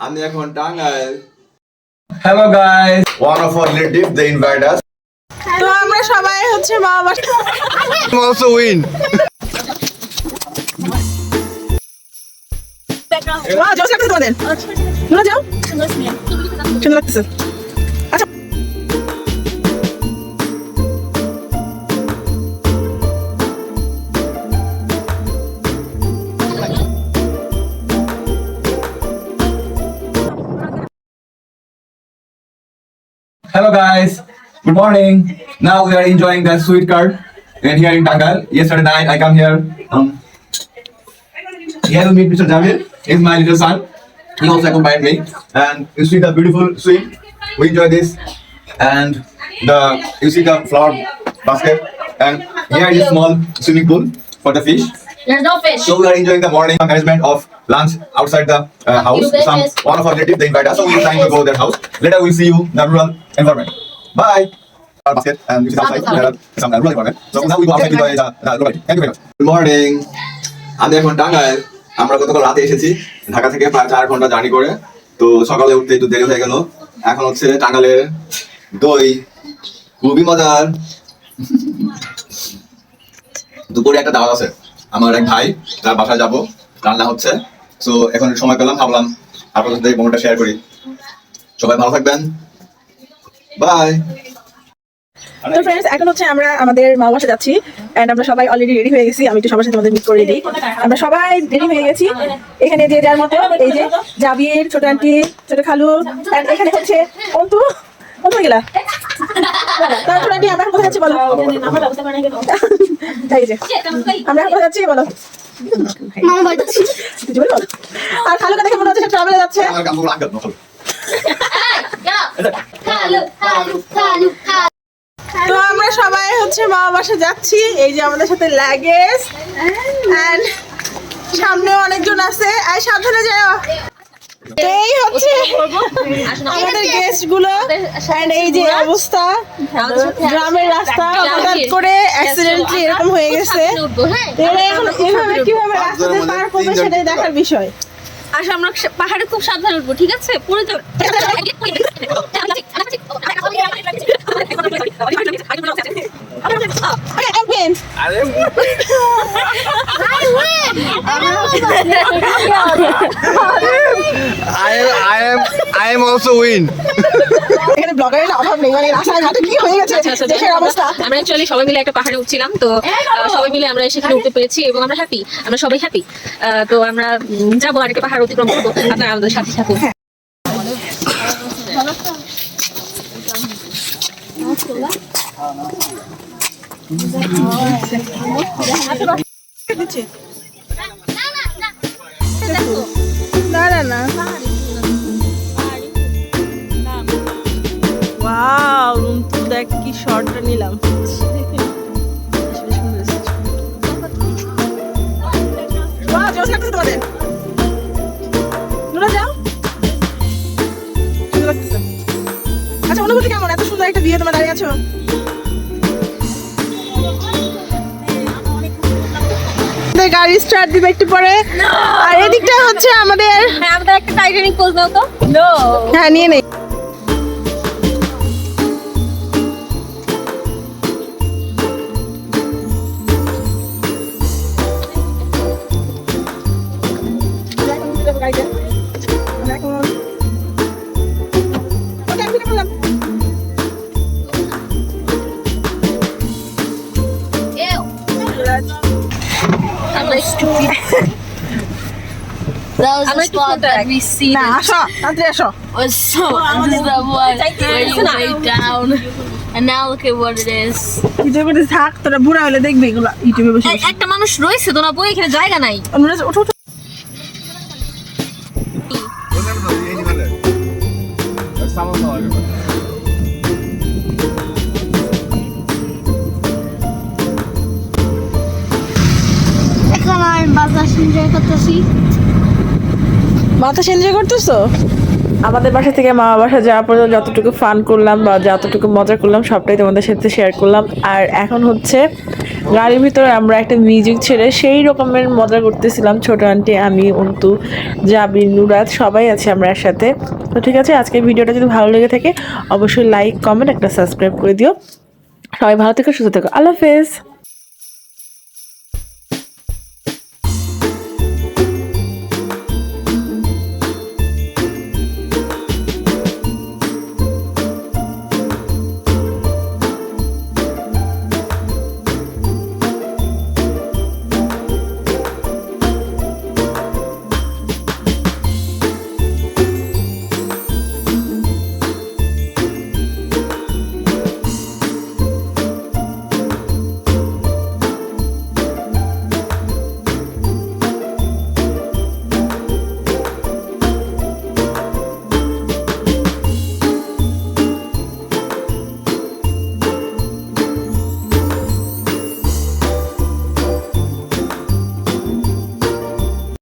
আমি এখন Tangail hello guys one of our relative they invite us তো আমরা সবাই হচ্ছে মা বাবা উইন win. যাও যাও সুন্দর লাগতেছে। Hello guys. Good morning. Now we are enjoying the sweet card and here in Tangal. Yesterday night I come here. Um, here to meet Mr. Javir. He's my little son. He also accompanied me. And you see the beautiful swing. We enjoy this. And the you see the flower basket. And here is a small swimming pool for the fish. There's no fish. So we are enjoying the morning management of lunch outside the uh, house. Some one of our relatives they invite us, so we are trying to go their house. Later we'll see you the rural environment. Bye. Our basket and this is outside. There are some uh, rural environment. So now we go outside to the, the, the rural. Thank you very much. Good morning আমি এখন টাঙ্গাইল আমরা গতকাল রাতে এসেছি ঢাকা থেকে প্রায় চার ঘণ্টা জার্নি করে তো সকালে উঠতে একটু দেরি হয়ে গেল এখন হচ্ছে টাঙ্গাইলের দই খুবই মজার দুপুরে একটা দাওয়াত আছে আমার এক ভাই তার বাসায় যাব রান্না হচ্ছে তো এখন সময় পেলাম ভাবলাম আপনাদের সাথে এই শেয়ার করি সবাই ভালো থাকবেন বাই তো ফ্রেন্ডস এখন হচ্ছে আমরা আমাদের মা বাসা যাচ্ছি এন্ড আমরা সবাই অলরেডি রেডি হয়ে গেছি আমি একটু সবার সাথে আমাদের মিট করে দিই আমরা সবাই রেডি হয়ে গেছি এখানে যে যার মতো এই যে জাবির ছোট আন্টি ছোট খালু এখানে হচ্ছে অন্তু অন্তু গেলা তার ছোট আন্টি আমরা কোথায় যাচ্ছি বলো এই যে আমরা কোথায় যাচ্ছি বলো আর খালুকে দেখে মনে হচ্ছে ট্রাভেলে যাচ্ছে তো আমরা সবাই হচ্ছে মা বাসা যাচ্ছি এই যে আমাদের সাথে লাগেজ সামনে অনেকজন আছে আর সাবধানে যাও এই হচ্ছে আমাদের গেস্টগুলো এই যে অবস্থা গ্রামের রাস্তা হঠাৎ করে অ্যাক্সিডেন্টলি এরকম হয়ে গেছে হ্যাঁ? এভাবে কীভাবে রাস্তা পার করবে সেটাই দেখার বিষয় আসো আমরা পাহাড়ে খুব সাবধানে উঠবো ঠিক আছে পড়ে যাবে I am also win. এখানে ব্লগারের অভাব নেই মানে রাস্তাঘাটে কি হয়ে গেছে দেশের অবস্থা আমরা অ্যাকচুয়ালি সবাই মিলে একটা পাহাড়ে উঠছিলাম তো সবাই মিলে আমরা সেখানে উঠতে পেরেছি এবং আমরা হ্যাপি আমরা সবাই হ্যাপি তো আমরা যাব আর একটা পাহাড় অতিক্রম করব আপনারা আমাদের সাথে থাকুন দিচ্ছি না রুমটু দেখ কি শর্টটা নিলাম। আচ্ছা অনুভূতি কেমন? এত সুন্দর একটা বিয়ে তোমরা দাঁড়িয়ে আছো। আমাদের গাড়ি স্টার্ট দিবে একটু পরে। আর এদিকটা হচ্ছে আমাদের হ্যাঁ আমাদের একটা টাইটানিক পোজ দাও তো। হ্যাঁ নিয়ে নেই। That was the spot that we see Nah, আসো তাড়াতাড়ি আসো was so this is the one where you lay down and now look at what it is ইউটিউবে থাক তোরা বুড়া হলে দেখবি এগুলো ইউটিউবে বসে এ- একটা মানুষ রয়েছে তো না বই এখানে জায়গা নাই আমরা ওঠো বাতাস এনজয় করতেছি। আমাদের বাসা থেকে মামা বাসা যাওয়ার পর যতটুকু ফান করলাম বা যতটুকু মজা করলাম, সবটাই তোমাদের সাথে শেয়ার করলাম। আর এখন হচ্ছে, গাড়ির ভিতরে আমরা একটা মিউজিক ছেড়ে সেই রকমের মজা করতেছিলাম। ছোট আন্টি আমি, অন্তু, জাবির নুরাত সবাই আছে আমরা একসাথে। তো ঠিক আছে আজকের ভিডিওটা যদি ভালো লেগে থাকে, অবশ্যই লাইক কমেন্ট একটা সাবস্ক্রাইব করে দিও। সবাই ভালো থেকো, সুস্থ থেকো। আল্লাহ হাফেজ।